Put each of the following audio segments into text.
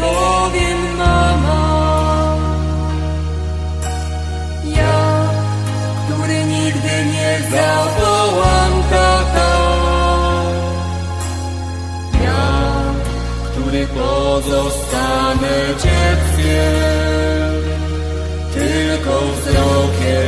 powiem mama. Ja, który nigdy nie zawołam tata. Ja, który pozostanę dzieckiem Tylko wzrokiem.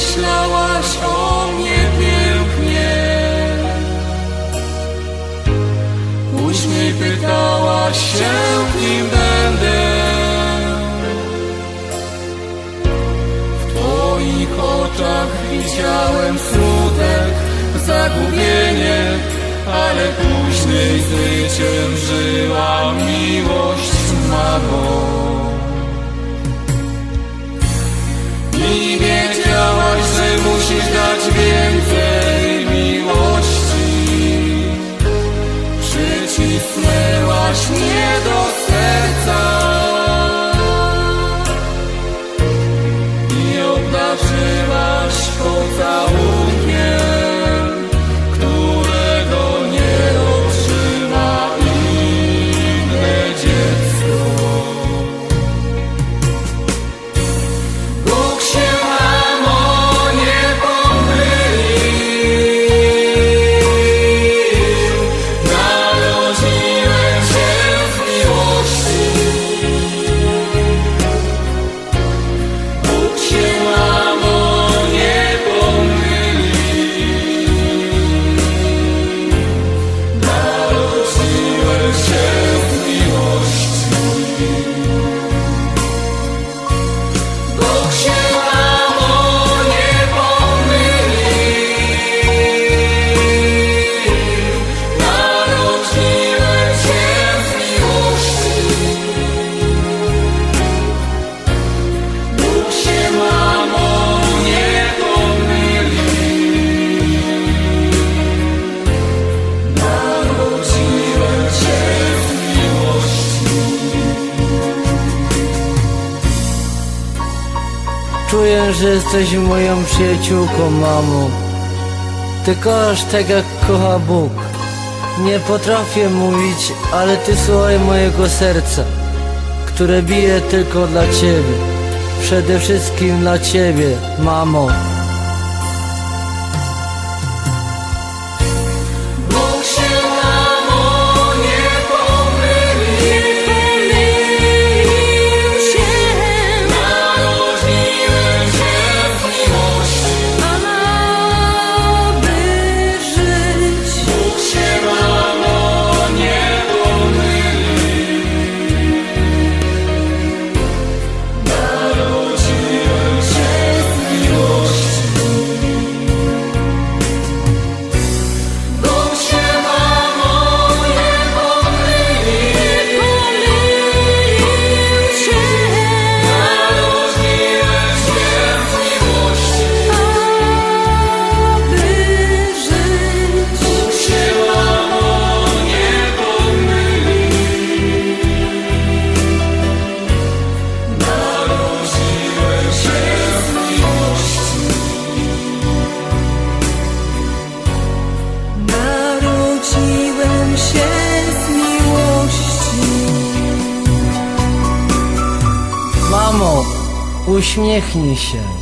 Myślałaś o mnie pięknie, później pytałaś się, kim będę. W Twoich oczach widziałem smutek, zagubienie, ale później zwyciężyła miłość, Przycisnęłaś mnie Czuję, że jesteś moją przyjaciółką, mamo. Ty kochasz tak jak kocha Bóg. Nie potrafię mówić, ale ty słuchaj mojego serca, które bije tylko dla ciebie. Przede wszystkim dla ciebie, mamo. Uśmiechnij się.